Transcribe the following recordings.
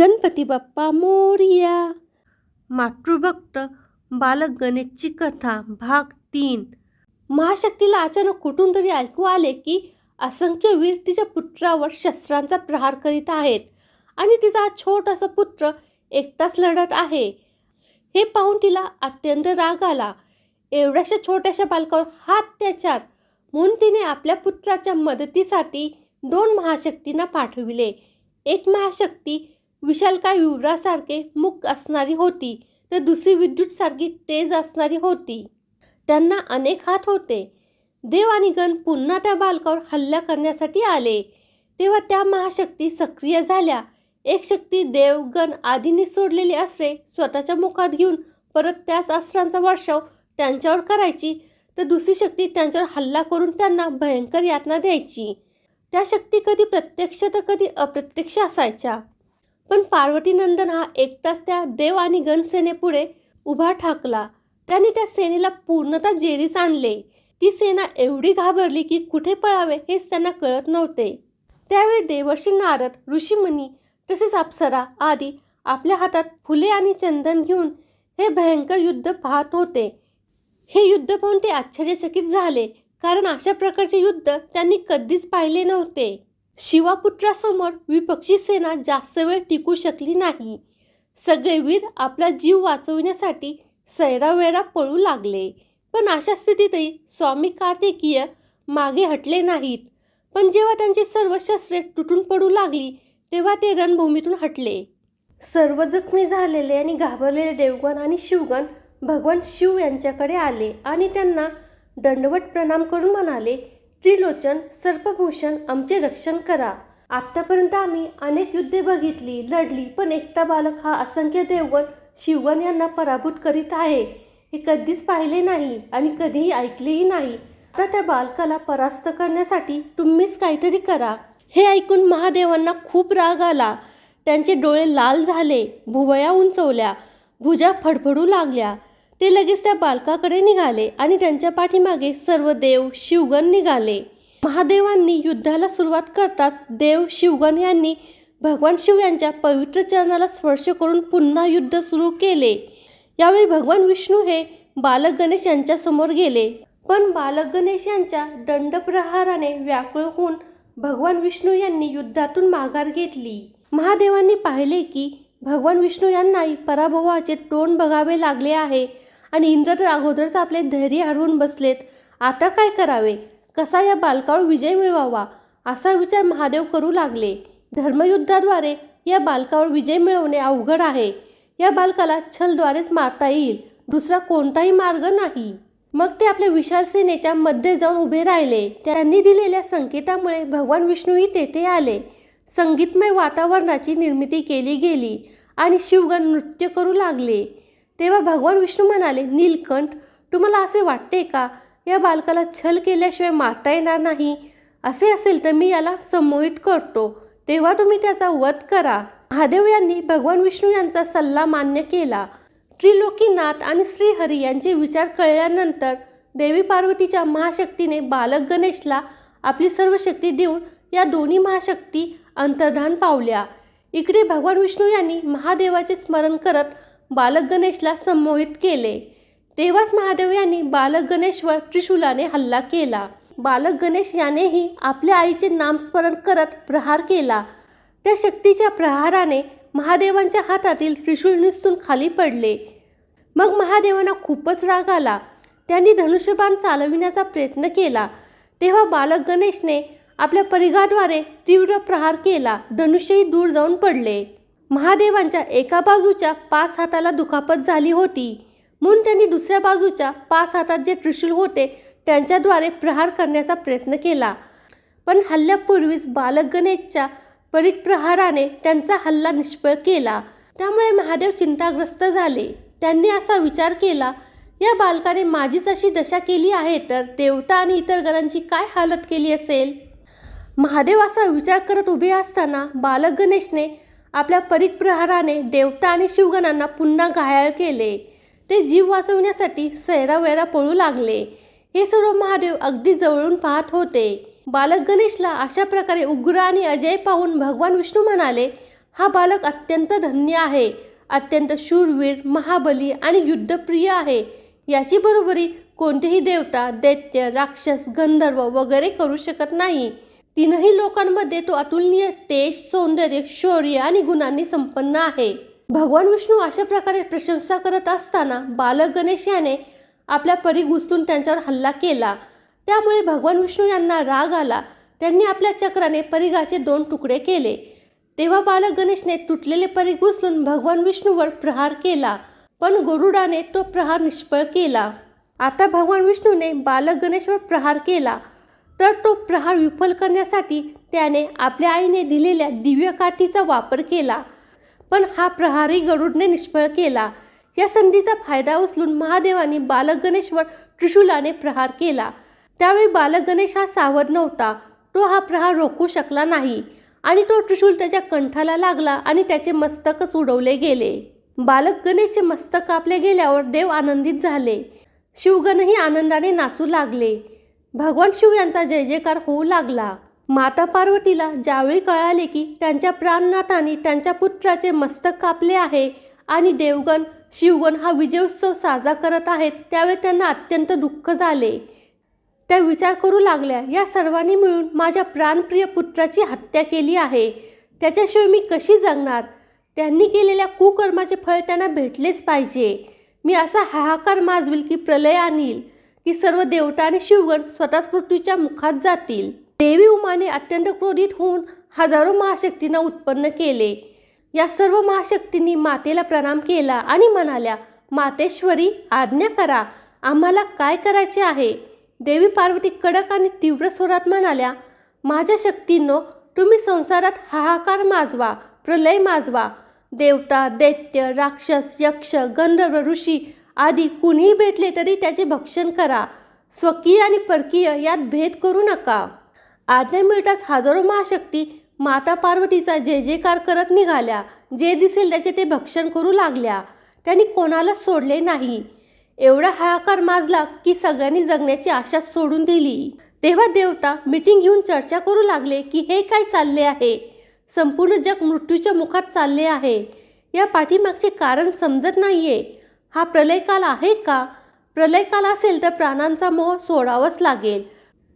गणपती बाप्पा मोरिया. मातृभक्त बालक गणेशची कथा भाग तीन. महाशक्तीला अचानक कुठून तरी ऐकू आले की असंख्य वीर तिच्या पुत्रावर शस्त्रांचा प्रहार करीत आहेत आणि तिचा छोटासा पुत्र एकटाच लढत आहे. हे पाहून तिला अत्यंत राग आला. एवढ्याशा छोट्याशा बालकावर हा अत्याचार म्हणून तिने आपल्या पुत्राच्या मदतीसाठी दोन महाशक्तींना पाठविले. एक महाशक्ती विशालकाय युवरासारखे मुख असणारी होती तर दुसरी विद्युतसारखी तेज असणारी होती. त्यांना अनेक हात होते. देव आणि गण पुन्हा त्या बालकावर हल्ला करण्यासाठी आले. तेव्हा त्या महाशक्ती सक्रिय झाल्या. एक शक्ती देव गण आधीने सोडलेली अस्त्रे स्वतःच्या मुखात घेऊन परत त्याच अस्त्रांचा वर्षाव त्यांच्यावर करायची तर दुसरी शक्ती त्यांच्यावर हल्ला करून त्यांना भयंकर यातना द्यायची. त्या शक्ती कधी प्रत्यक्ष तर कधी अप्रत्यक्ष असायच्या. पण पार्वतीनंदन हा एकटाच त्या देव आणि गणसेनेपुढे उभा ठाकला. त्याने त्या सेनेला पूर्णतः जेरीस आणले. ती सेना एवढी घाबरली की कुठे पळावे हेच त्यांना कळत नव्हते. त्यावेळी देवर्षी नारद ऋषीमुनी तसेच अप्सरा आदी आपल्या हातात फुले आणि चंदन घेऊन हे भयंकर युद्ध पाहत होते. हे युद्ध पाहून ते आश्चर्यचकित झाले कारण अशा प्रकारचे युद्ध त्यांनी कधीच पाहिले नव्हते. शिवापुत्रासमोर विपक्षी सेना जास्त वेळ टिकू शकली नाही. सगळे वीर आपला जीव वाचवण्यासाठी सैरावैरा पळू लागले. पण अशा स्थितीतही स्वामी कार्तिकीय मागे हटले नाहीत. पण जेव्हा त्यांची सर्व शस्त्रे तुटून पडू लागली तेव्हा ते रणभूमीतून हटले. सर्व जखमी झालेले आणि घाबरलेले देवगण आणि शिवगण भगवान शिव यांच्याकडे आले आणि त्यांना दंडवट प्रणाम करून म्हणाले त्रिलोचन सर्पभूषण आमचे रक्षण करा. आत्तापर्यंत आम्ही अनेक युद्धे बघितली लढली पण एकटा बालक हा असंख्य देवगण शिवगण यांना पराभूत करीत आहे. हे कधीच पाहिले नाही आणि कधीही ऐकलेही नाही. आता त्या बालकाला परास्त करण्यासाठी तुम्हीच काहीतरी करा. हे ऐकून महादेवांना खूप राग आला. त्यांचे डोळे लाल झाले भुवया उंचवल्या भुजा फडफडू लागल्या. ते लगेच त्या बालकाकडे निघाले आणि त्यांच्या पाठीमागे सर्व देव शिवगण निघाले. महादेवांनी युद्धाला सुरुवात करताच देव शिवगण यांनी भगवान शिव यांच्या पवित्र चरणाला स्पर्श करून पुन्हा युद्ध सुरू केले. यावेळी भगवान विष्णू हे बालक गणेश यांच्या समोर गेले. पण बालक गणेश यांच्या दंडप्रहाराने व्याकुळ होऊन भगवान विष्णू यांनी युद्धातून माघार घेतली. महादेवांनी पाहिले की भगवान विष्णू यांनाही पराभवाचे तोंड बघावे लागले आहे. आणि इंद्र तर अगोदरच आपले धैर्य हरवून बसलेत. आता काय करावे? कसा या बालकावर विजय मिळवावा? असा विचार महादेव करू लागले. धर्मयुद्धाद्वारे या बालकावर विजय मिळवणे अवघड आहे. या बालकाला छलद्वारेच मारता येईल. दुसरा कोणताही मार्ग नाही. मग ते आपल्या विशाल सेनेच्या मध्ये जाऊन उभे राहिले. त्यांनी दिलेल्या संकेतामुळे भगवान विष्णूही तेथे आले. संगीतमय वातावरणाची निर्मिती केली गेली आणि शिवगण नृत्य करू लागले. तेव्हा भगवान विष्णू म्हणाले नीलकंठ तुम्हाला असे वाटते का? या बालकाला छल केल्याशिवाय मारता येणार नाही. असे असेल तर मी याला संमोहित करतो. तेव्हा तुम्ही त्याचा वध करा. महादेव यांनी भगवान विष्णू यांचा सल्ला मान्य केला. त्रिलोकीनाथ आणि श्रीहरी यांचे विचार कळल्यानंतर देवी पार्वतीच्या महाशक्तीने बालक गणेशला आपली सर्व शक्ती देऊन या दोन्ही महाशक्ती अंतर्धान पावल्या. इकडे भगवान विष्णू यांनी महादेवाचे स्मरण करत बालक गणेशला संमोहित केले. तेव्हाच महादेव यांनी बालक गणेशवर त्रिशूलाने हल्ला केला. बालक गणेश यानेही आपल्या आईचे नामस्मरण करत प्रहार केला. त्या शक्तीच्या प्रहाराने महादेवांच्या हातातील त्रिशूल निसटून खाली पडले. मग महादेवांना खूपच राग आला. त्यांनी धनुष्यबाण चालविण्याचा प्रयत्न केला. तेव्हा बालक गणेशने आपल्या परिघाद्वारे तीव्र प्रहार केला. धनुष्यही दूर जाऊन पडले. महादेवांच्या एका बाजूच्या पाच हाताला दुखापत झाली होती. म्हणून त्यांनी दुसऱ्या बाजूच्या पाच हातात जे त्रिशूल होते त्यांच्याद्वारे प्रहार करण्याचा प्रयत्न केला. पण हल्ल्यापूर्वीच बालक गणेशच्या परिप्रहाराने त्यांचा हल्ला निष्फळ केला. त्यामुळे महादेव चिंताग्रस्त झाले. त्यांनी असा विचार केला या बालकाने माझीच अशी दशा केली आहे तर देवता आणि इतर गणांची काय हालत केली असेल? महादेव असा विचार करत उभे असताना बालक गणेशने आपल्या परिप्रहाराने देवता आणि शिवगणांना पुन्हा घायाळ केले. ते जीव वाचवण्यासाठी सैरावैरा पळू लागले. हे सर्व महादेव अगदी जवळून पाहत होते. बालक गणेशला अशा प्रकारे उग्र आणि अजय पाहून भगवान विष्णू म्हणाले हा बालक अत्यंत धन्य आहे. अत्यंत शूरवीर महाबली आणि युद्धप्रिय आहे. याची बरोबरी कोणतेही देवता दैत्य राक्षस गंधर्व वगैरे करू शकत नाही. तीनही लोकांमध्ये तो अतुलनीय तेज सौंदर्य शौर्य आणि गुणांनी संपन्न आहे. भगवान विष्णू अशा प्रकारे प्रशंसा करत असताना बालक गणेश याने आपल्या परी घुसतून त्यांच्यावर हल्ला केला. त्यामुळे भगवान विष्णू यांना राग आला. त्यांनी आपल्या चक्राने परिघाचे दोन तुकडे केले. तेव्हा बालक गणेशने तुटलेले परी घुसलून भगवान विष्णूवर प्रहार केला पण गरुडाने तो प्रहार निष्फळ केला. आता भगवान विष्णूने बालक गणेशवर प्रहार केला. तर तो प्रहार विफल करण्यासाठी त्याने आपल्या आईने दिलेल्या दिव्य काठीचा वापर केला. पण हा प्रहारही गरुडने निष्फळ केला. या संधीचा फायदा उचलून महादेवाने बालक गणेशवर त्रिशूलाने प्रहार केला. त्यावेळी बालक गणेश हा सावध नव्हता. तो हा प्रहार रोखू शकला नाही आणि तो त्रिशूल त्याच्या कंठाला लागला आणि त्याचे मस्तकच उडवले गेले. बालक गणेशचे मस्तक कापले गेल्यावर देव आनंदित झाले. शिवगणही आनंदाने नाचू लागले. भगवान शिव यांचा जय जयकार होऊ लागला. माता पार्वतीला ज्यावेळी कळाले की त्यांच्या प्राणनाथाने त्यांच्या पुत्राचे मस्तक कापले आहे आणि देवगण शिवगण हा विजयोत्सव साजरा करत आहेत त्यावेळी त्यांना अत्यंत दुःख झाले. त्या विचार करू लागल्या या सर्वांनी मिळून माझ्या प्राणप्रिय पुत्राची हत्या केली आहे. त्याच्याशिवाय मी कशी जगणार? त्यांनी केलेल्या कुकर्माचे फळ त्यांना भेटलेच पाहिजे. मी असा हाहाकार माजविल की प्रलय आणील. की सर्व देवता आणि शिवगण स्वतःच पृथ्वीच्या मुखात जातील. देवी उमाने अत्यंत क्रोधित होऊन हजारो महाशक्तींना उत्पन्न केले. या सर्व महाशक्तींनी मातेला प्रणाम केला आणि म्हणाल्या मातेश्वरी आज्ञा करा. आम्हाला काय करायचे आहे? देवी पार्वती कडक आणि तीव्र स्वरात म्हणाल्या माझ्या शक्तींनो तुम्ही संसारात हाहाकार माजवा प्रलय माजवा. देवता दैत्य राक्षस यक्ष गंधर्व ऋषी आधी कुणीही भेटले तरी त्याचे भक्षण करा. स्वकीय आणि परकीय यात भेद करू नका. आज्ञा मिळताच हजारो महाशक्ती माता पार्वतीचा जय जयकार करत निघाल्या. जे दिसेल त्याचे ते भक्षण करू लागल्या. त्यांनी कोणालाच सोडले नाही. एवढा हाहाकार माजला की सगळ्यांनी जगण्याची आशा सोडून दिली. तेव्हा देवता मिटिंग घेऊन चर्चा करू लागले की हे काय चालले आहे? संपूर्ण जग मृत्यूच्या मुखात चालले आहे. या पाठीमागचे कारण समजत नाहीये. हा प्रलयकाल आहे का? प्रलयकाल असेल तर प्राणांचा मोह सोडावाच लागेल.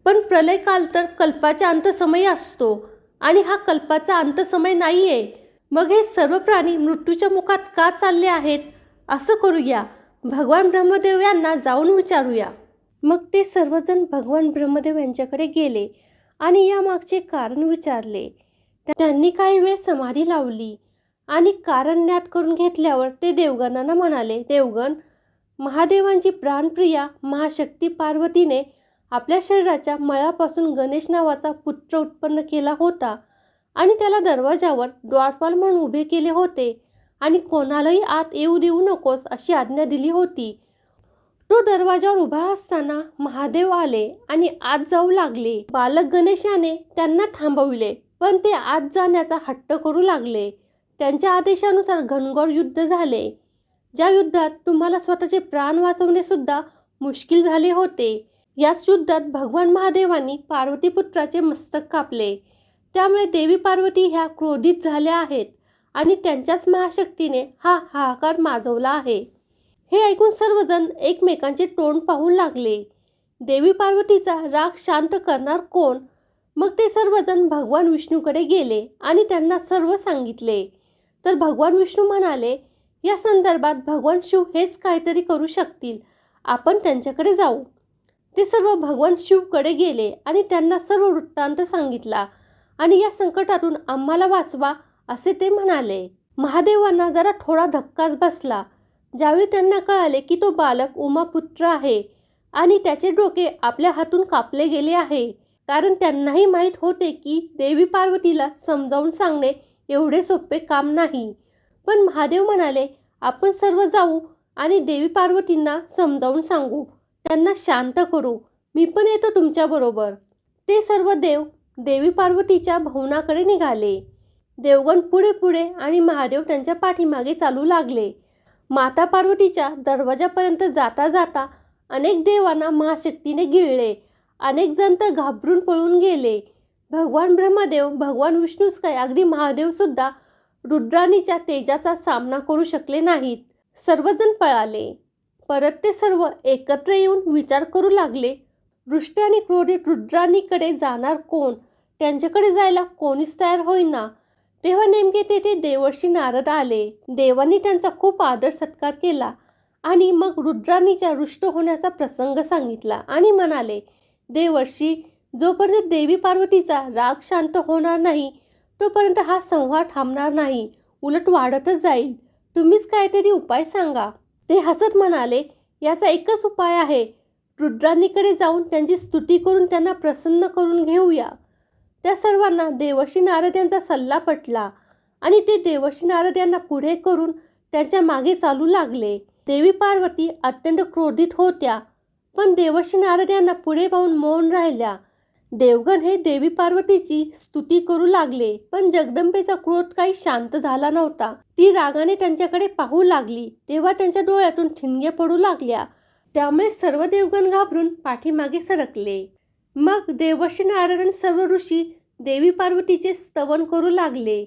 पण प्रलयकाल तर कल्पाच्या अंतसमयी असतो आणि हा कल्पाचा अंतसमय नाही आहे मग हे सर्व प्राणी मृत्यूच्या मुखात का चालले आहेत? असं करूया. भगवान ब्रह्मदेव यांना जाऊन विचारूया. मग ते सर्वजण भगवान ब्रह्मदेव यांच्याकडे गेले आणि यामागचे कारण विचारले. त्यांनी काही वेळ समाधी लावली. आणि कारण ज्ञात करून घेतल्यावर ते देवगणांना म्हणाले देवगण महादेवांची प्राणप्रिया महाशक्ती पार्वतीने आपल्या शरीराच्या मळापासून गणेश नावाचा पुत्र उत्पन्न केला होता आणि त्याला दरवाजावर द्वारपाल म्हणून उभे केले होते आणि कोणालाही आत येऊ देऊ नकोस अशी आज्ञा दिली होती. तो दरवाजावर उभा असताना महादेव आले आणि आत जाऊ लागले. बालक गणेशाने त्यांना थांबविले पण ते आत जाण्याचा हट्ट करू लागले. त्यांच्या आदेशानुसार घनघोर युद्ध झाले. ज्या युद्धात तुम्हाला स्वतःचे प्राण वाचवणेसुद्धा मुश्किल झाले होते याच युद्धात भगवान महादेवांनी पार्वतीपुत्राचे मस्तक कापले. त्यामुळे देवी पार्वती ह्या क्रोधित झाल्या आहेत आणि त्यांच्याच महाशक्तीने हा हाहाकार माजवला आहे. हे ऐकून सर्वजण एकमेकांचे तोंड पाहू लागले. देवी पार्वतीचा राग शांत करणार कोण? मग ते सर्वजण भगवान विष्णूकडे गेले आणि त्यांना सर्व सांगितले. तर भगवान विष्णू म्हणाले या संदर्भात भगवान शिव हेच काहीतरी करू शकतील. आपण त्यांच्याकडे जाऊ. ते सर्व भगवान शिवकडे गेले आणि त्यांना सर्व वृत्तांत सांगितला आणि या संकटातून आम्हाला वाचवा असे ते म्हणाले. महादेवांना जरा थोडा धक्काच बसला. ज्यावेळी त्यांना कळाले की तो बालक उमापुत्र आहे आणि त्याचे डोके आपल्या हातून कापले गेले आहे कारण त्यांनाही माहीत होते की देवी पार्वतीला समजावून सांगणे एवढे सोपे काम नाही. पण महादेव म्हणाले आपण सर्व जाऊ आणि देवी पार्वतींना समजावून सांगू. त्यांना शांत करू. मी पण येतो तुमच्याबरोबर ते सर्व देव देवी पार्वतीच्या भवनाकडे निघाले. देवगण पुढे पुढे आणि महादेव त्यांच्या पाठीमागे चालू लागले. माता पार्वतीच्या दरवाजापर्यंत जाता जाता अनेक देवांना महाशक्तीने गिळले. अनेक जण तर घाबरून पळून गेले. भगवान ब्रह्मदेव भगवान विष्णूच काय अगदी महादेवसुद्धा रुद्राणीच्या तेजाचा सामना करू शकले नाहीत. सर्वजण पळाले. परत ते सर्व एकत्र येऊन विचार करू लागले. दृष्ट आणि क्रोधित रुद्राणीकडे जाणार कोण? त्यांच्याकडे जायला कोणीच तयार होईना. तेव्हा नेमके तेथे देवर्षी नारद आले. देवांनी त्यांचा खूप आदर सत्कार केला आणि मग रुद्राणीच्या रुष्ट होण्याचा प्रसंग सांगितला आणि म्हणाले देवर्षी जोपर्यंत देवी पार्वतीचा राग शांत होणार नाही तोपर्यंत हा संवाद थांबणार नाही उलट वाढतच जाईल. तुम्हीच काहीतरी उपाय सांगा. ते हसत म्हणाले याचा एकच उपाय आहे. रुद्राणीकडे जाऊन त्यांची स्तुती करून त्यांना प्रसन्न करून घेऊया. त्या सर्वांना देवर्षी नारद यांचा सल्ला पटला आणि ते देवर्षी नारद यांना पुढे करून त्यांच्या मागे चालू लागले. देवी पार्वती अत्यंत क्रोधित होत्या पण देवर्षी नारद यांना पुढे पाहून मौन राहिल्या. देवगण हे देवी पार्वतीची स्तुती करू लागले पण जगदंबेचा क्रोध काही शांत झाला नव्हता. ती रागाने त्यांच्याकडे पाहू लागली तेव्हा त्यांच्या डोळ्यातून ठिणगे पडू लागल्या. त्यामुळे सर्व देवगण घाबरून पाठीमागे सरकले. मग देवर्षी नारायण सर्व ऋषी देवी पार्वतीचे स्तवन करू लागले.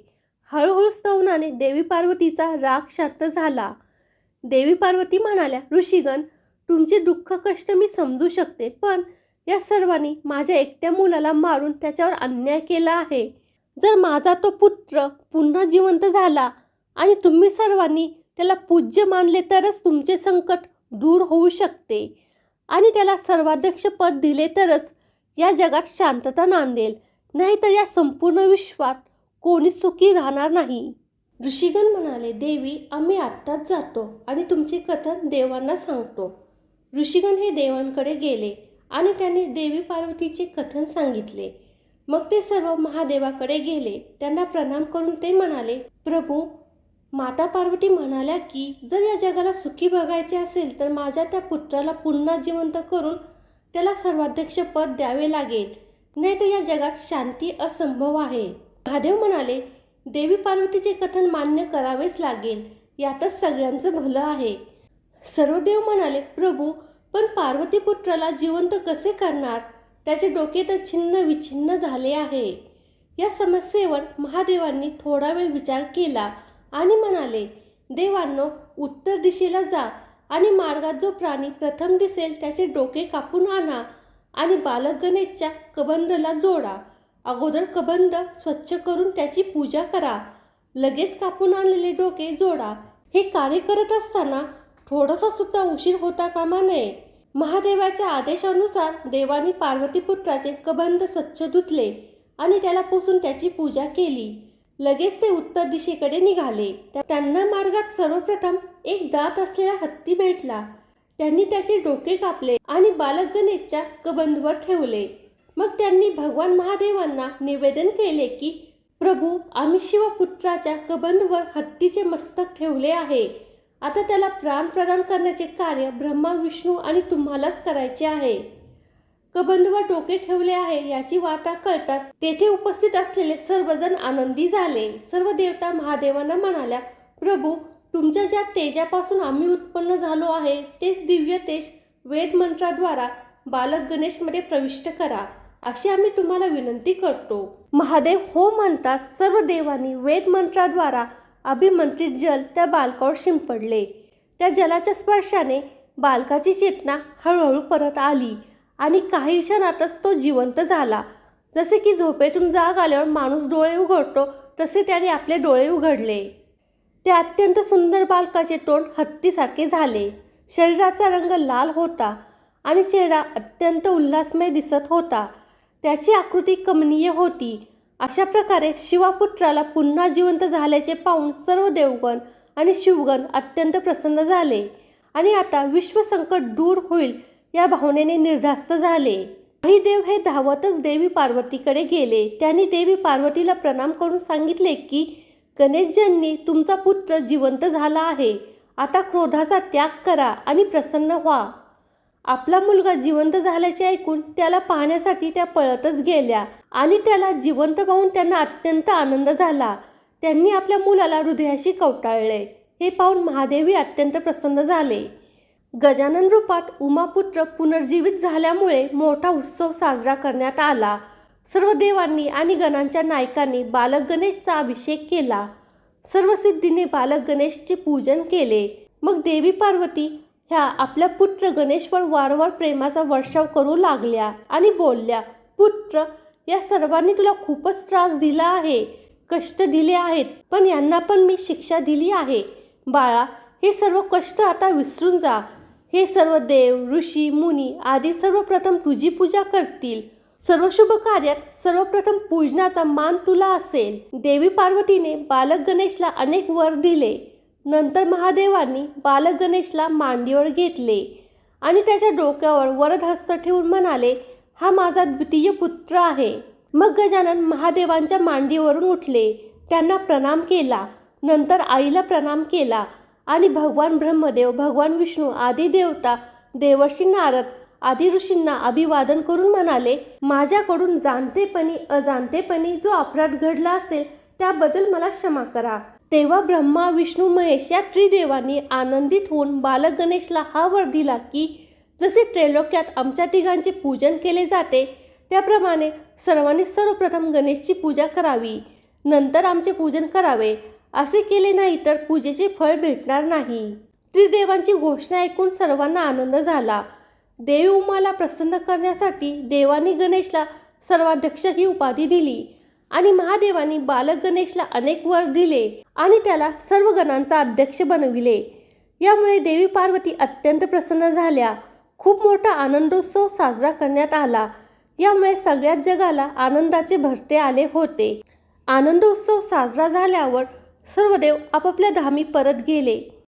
हळूहळू स्तवनाने देवी पार्वतीचा राग शांत झाला. देवी पार्वती म्हणाल्या ऋषीगण तुमचे दुःख कष्ट मी समजू शकते पण या सर्वांनी माझ्या एकट्या मुलाला मारून त्याच्यावर अन्याय केला आहे. जर माझा तो पुत्र पुन्हा जिवंत झाला आणि तुम्ही सर्वांनी त्याला पूज्य मानले तरच तुमचे संकट दूर होऊ शकते. आणि त्याला सर्वाध्यक्ष पद दिले तरच या जगात शांतता नांदेल. नाहीतर या संपूर्ण विश्वात कोणी सुखी राहणार नाही. ऋषिगण म्हणाले देवी आम्ही आत्ताच जातो आणि तुमचे कथन देवांना सांगतो. ऋषिगण हे देवांकडे गेले. आणि त्यांनी देवी पार्वतीचे कथन सांगितले. मग ते सर्व महादेवाकडे गेले. त्यांना प्रणाम करून ते म्हणाले प्रभू माता पार्वती म्हणाल्या की जर या जगाला सुखी बघायचे असेल तर माझ्या त्या पुत्राला पुन्हा जिवंत करून त्याला सर्वाध्यक्ष पद द्यावे लागेल. नाही तर या जगात शांती असंभव आहे. महादेव म्हणाले देवी पार्वतीचे कथन मान्य करावेच लागेल. यातच सगळ्यांचं भलं आहे. सर्व देव म्हणाले प्रभू पण पार्वतीपुत्राला जिवंत कसे करणार? त्याचे डोके तर छिन्न विछिन्न झाले आहे. या समस्येवर महादेवांनी थोडा वेळ विचार केला आणि म्हणाले देवांनो उत्तर दिशेला जा आणि मार्गात जो प्राणी प्रथम दिसेल त्याचे डोके कापून आणा आणि बालक गणेशच्या कबंधला जोडा. अगोदर कबंध स्वच्छ करून त्याची पूजा करा. लगेच कापून आणलेले डोके जोडा. हे कार्य करत असताना थोडासा सुद्धा उशीर होता कामा नये. महादेवाच्या आदेशानुसार देवाने पार्वतीपुत्राचे कबंध स्वच्छ धुतले आणि त्याला पुसून त्याची पूजा केली. लगेच ते उत्तर दिशेकडे निघाले. त्यांना मार्गात सर्वप्रथम एक दात असलेला हत्ती भेटला. त्यांनी त्याचे डोके कापले आणि बालक गणेशच्या कबंधवर ठेवले. मग त्यांनी भगवान महादेवांना निवेदन केले की प्रभू आम्ही शिवपुत्राच्या कबंधवर हत्तीचे मस्तक ठेवले आहे. आता त्याला प्राण प्रदान करण्याचे कार्य ब्रह्मा विष्णू आणि तुम्हालाच करायचे आहे. कबंधवर डोके ठेवले आहे याची वार्ता कळताच तेथे उपस्थित असलेले सर्वजण आनंदी झाले. सर्व देवता महादेवांना म्हणाल्या प्रभू तुमच्या ज्या तेजापासून आम्ही उत्पन्न झालो आहे तेच दिव्य तेज वेद मंत्राद्वारा बालक गणेशमध्ये प्रविष्ट करा. अशी आम्ही तुम्हाला विनंती करतो. महादेव हो म्हणतात सर्व देवांनी वेद मंत्राद्वारा अभिमंत्रित जल त्या बालकावर शिंपडले. त्या जलाच्या स्पर्शाने बालकाची चेतना हळूहळू परत आली आणि काही क्षणातच तो जिवंत झाला. जसे की झोपेतून जाग आल्यावर माणूस डोळे उघडतो तसे त्याने आपले डोळे उघडले. ते अत्यंत सुंदर बालकाचे तोंड हत्तीसारखे झाले. शरीराचा रंग लाल होता आणि चेहरा अत्यंत उल्हासमय दिसत होता. त्याची आकृती कमनीय होती. अशा प्रकारे शिवापुत्राला पुन्हा जिवंत झाल्याचे पाहून सर्व देवगण आणि शिवगण अत्यंत प्रसन्न झाले. आणि आता विश्वसंकट दूर होईल या भावनेने निर्धास्त झाले. काही देव हे धावतच देवी पार्वतीकडे गेले. त्यांनी देवी पार्वतीला प्रणाम करून सांगितले की गणेशजींनी तुमचा पुत्र जिवंत झाला आहे. आता क्रोधाचा त्याग करा आणि प्रसन्न व्हा. आपला मुलगा जिवंत झाल्याचे ऐकून त्याला पाहण्यासाठी त्या पळतच गेल्या. आणि त्याला जिवंत पाहून त्यांना अत्यंत आनंद झाला. त्यांनी आपल्या मुलाला हृदयाशी कवटाळले. हे पाहून महादेवी अत्यंत प्रसन्न झाले. गजानन रूपात उमापुत्र पुनर्जीवित झाल्यामुळे मोठा उत्सव साजरा करण्यात आला. सर्व देवांनी आणि गणांच्या नायकांनी बालक गणेशचा अभिषेक केला. सर्व सिद्धीने बालक गणेशचे पूजन केले. मग देवी पार्वती ह्या आपल्या पुत्र गणेशवर वारंवार प्रेमाचा वर्षाव करू लागल्या आणि बोलल्या पुत्र या सर्वांनी तुला खूपच त्रास दिला आहे कष्ट दिले आहेत पण यांना पण मी शिक्षा दिली आहे. बाळा हे सर्व कष्ट आता विसरून जा. हे सर्व देव ऋषी मुनी आदी सर्वप्रथम तुझी पूजा करतील. सर्व शुभ कार्यात सर्वप्रथम पूजनाचा मान तुला असेल. देवी पार्वतीने बालक गणेशला अनेक वर दिले. नंतर महादेवांनी बालक गणेशला मांडीवर घेतले. आणि त्याच्या डोक्यावर वरद हस्त ठेवून म्हणाले हा माझा द्वितीय पुत्र आहे. मग गजानन महादेवांच्या मांडीवरून उठले. त्यांना प्रणाम केला. नंतर आईला प्रणाम केला. आणि भगवान ब्रह्मदेव भगवान विष्णू आदी देवता देवर्षी नारद आदी ऋषींना अभिवादन करून म्हणाले माझ्याकडून जाणतेपणी अजाणतेपणी जो अपराध घडला असेल त्याबद्दल मला क्षमा करा. तेव्हा ब्रह्मा विष्णू महेश या त्रिदेवांनी आनंदित होऊन बालक गणेशला हा वर दिला की जसे त्रैलोक्यात आमच्या तिघांचे पूजन केले जाते त्याप्रमाणे सर्वांनी सर्वप्रथम गणेशची पूजा करावी. नंतर आमचे पूजन करावे. असे केले नाही तर पूजेचे फळ भेटणार नाही. त्रिदेवांची घोषणा ऐकून सर्वांना आनंद झाला. देवी उमाला प्रसन्न करण्यासाठी देवानी गणेशला सर्वाध्यक्ष ही उपाधी दिली आणि महादेवानी बालक गणेशला अनेक वर दिले आणि त्याला सर्व गणांचा अध्यक्ष बनविले. यामुळे देवी पार्वती अत्यंत प्रसन्न झाल्या. खूप मोठा आनंदोत्सव साजरा करण्यात आला. यामुळे सगळ्याच जगाला आनंदाचे भरते आले होते. आनंदोत्सव साजरा झाल्यावर सर्व देव आपापल्या धामी परत गेले.